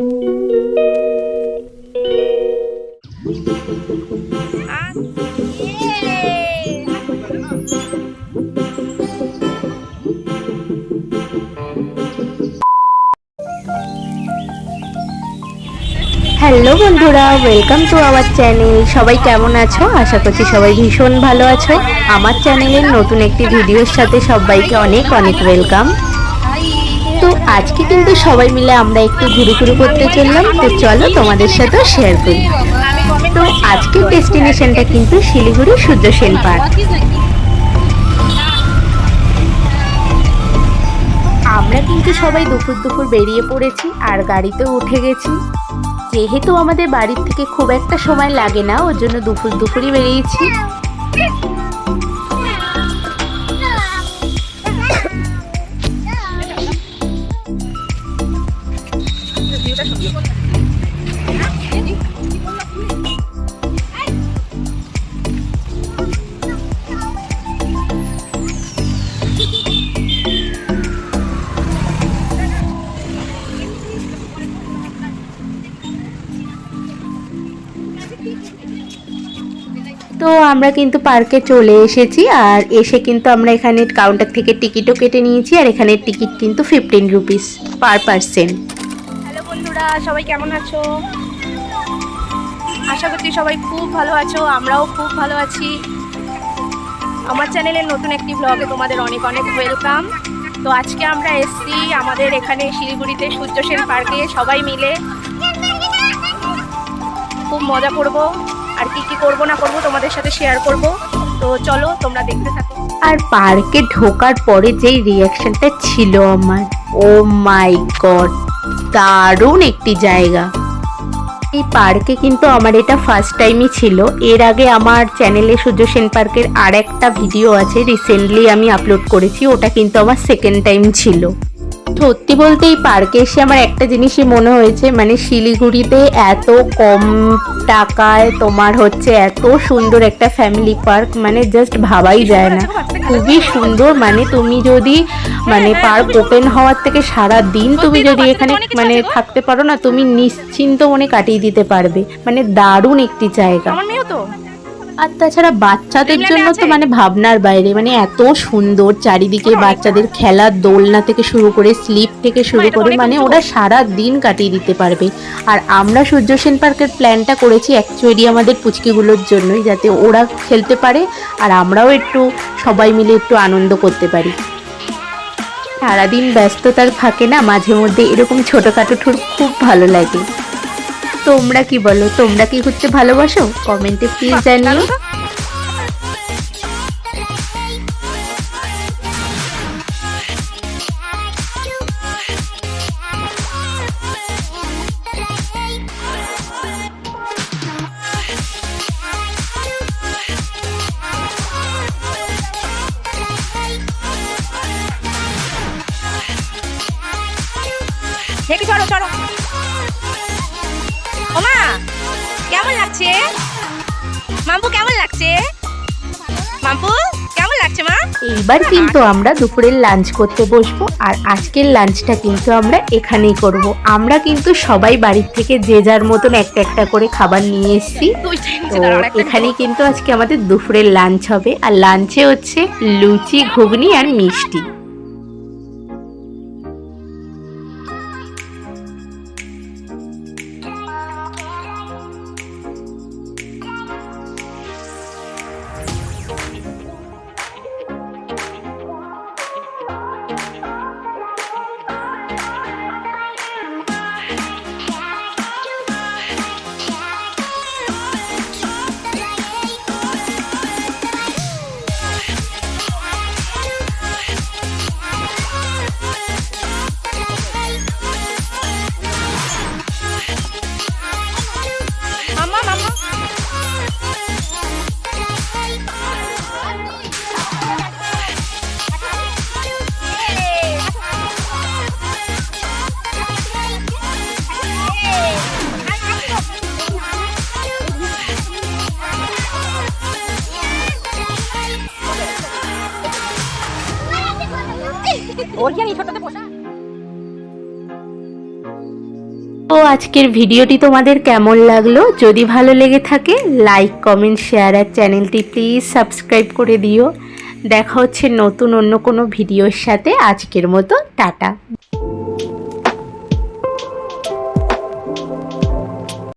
Hello বন্ধুরা welcome to our channel সবাই কেমন আছো? আশা করছি সবাই ভীষণ ভালো আছো। আমার চ্যানেলের নতুন একটি ভিডিওর সাথে সবাইকে অনেক অনেক ওয়েলকাম তো আজকে কিন্তু সবাই মিলে আমরা একটু ঘুরে ঘুরে করতে চললাম। তো চলো তোমাদের সাথেও শেয়ার করি। তো আজকের ডেস্টিনেশনটা কিন্তু শিলিগুড়ি সূর্য সেন পার্ক। আমরা কিন্তু সবাই দুপুর দুপুর বেরিয়ে পড়েছি আর গাড়িতেও উঠে গেছি। যেহেতু আমাদের বাড়ির থেকে খুব একটা সময় লাগে না, ওর জন্য দুপুর দুপুরই বেরিয়েছি। তো আমরা কিন্তু পার্কে চলে এসেছি, আর এসে কিন্তু আমরা এখানে কাউন্টার থেকে টিকিটও কেটে নিয়েছি, আর এখানে টিকিট কিন্তু fifteen rupees per percent hello বন্ধুরা, সবাই কেমন আছো? আশা করছি সবাই খুব ভালো আছো, আমরাও খুব ভালো আছি। আমার চ্যানেলের নতুন একটি ব্লগে তোমাদের অনেক অনেক ওয়েলকাম তো আজকে আমরা এসছি আমাদের এখানে শিলিগুড়িতে সূর্য সেন পার্কে, সবাই মিলে। খুব মজা করব। আর কি কি করব না করব তোমাদের সাথে শেয়ার করব। তো চলো, তোমরা দেখতে থাকো। আর পার্কে ঢোকার পরে যেই রিয়াকশনটা ছিল আমার ও মাই গড দারুণ একটি জায়গা। এই পার্কে কিন্তু আমার এটা ফার্স্ট টাইমই ছিল। এর আগে আমার চ্যানেলে সূর্য সেন পার্কের আর একটা ভিডিও আছে রিসেন্টলি আমি আপলোড করেছি, ওটা কিন্তু আমার সেকেন্ড টাইম ছিল। সত্যি বলতে এই পার্কে এসে আমার একটা জিনিসই মনে হয়েছে মানে শিলিগুড়িতে এত কম টাকায় তোমার হচ্ছে এত সুন্দর একটা ফ্যামিলি পার্ক মানে জাস্ট ভাবাই যায় না। খুবই সুন্দর। মানে তুমি যদি মানে পার্ক ওপেন হওয়ার থেকে সারা দিন তুমি যদি এখানে মানে থাকতে পারো না তুমি নিশ্চিন্ত মনে কাটিয়ে দিতে পারবে। মানে দারুণ একটি জায়গা। তো। আর তাছাড়া বাচ্চাদের জন্য তো মানে ভাবনার বাইরে মানে এত সুন্দর চারিদিকে বাচ্চাদের খেলার দোলনা থেকে শুরু করে স্লিপ থেকে শুরু করে মানে ওরা সারা দিন কাটিয়ে দিতে পারবে। আর আমরা সূর্য সেন পার্কের প্ল্যানটা করেছি অ্যাকচুয়ালি আমাদের পুচকিগুলোর জন্যই যাতে ওরা খেলতে পারে আর আমরাও একটু সবাই মিলে একটু আনন্দ করতে পারি। সারাদিন ব্যস্ততার ফাঁকে না মাঝে মধ্যে এরকম ছোটোখাটো ট্যুর খুব ভালো লাগে। তোমরা কি বলো? তোমরা কি ঘুরতে ভালোবাসো? কমেন্টে প্লিজ জানিও। দেখি চলো চলো। ওমা কেমন লাগছে? মাম্পু কেমন লাগছে? মাম্পু কেমন লাগছে মা? এইবার কিন্তু আমরা দুপুরের লাঞ্চ করতে বসবো আর আজকের লাঞ্চটা কিন্তু আমরা এখানেই করব। আমরা কিন্তু সবাই বাড়ির থেকে যে যার মতন একটা একটা করে খাবার নিয়ে এসেছি। তো এখানেই কিন্তু আজকে আমাদের দুপুরের লাঞ্চ হবে আর লাঞ্চে হচ্ছে লুচি ঘুগনি আর মিষ্টি। পোষা তো আজকের ভিডিওটি তোমাদের কেমন লাগল? যদি ভালো লেগে থাকে লাইক কমেন্ট শেয়ার আর চ্যানেলটি প্লিজ সাবস্ক্রাইব করে দিও। দেখা হচ্ছে নতুন অন্য কোনো ভিডিওর সাথে। আজকের মতো, টাটা।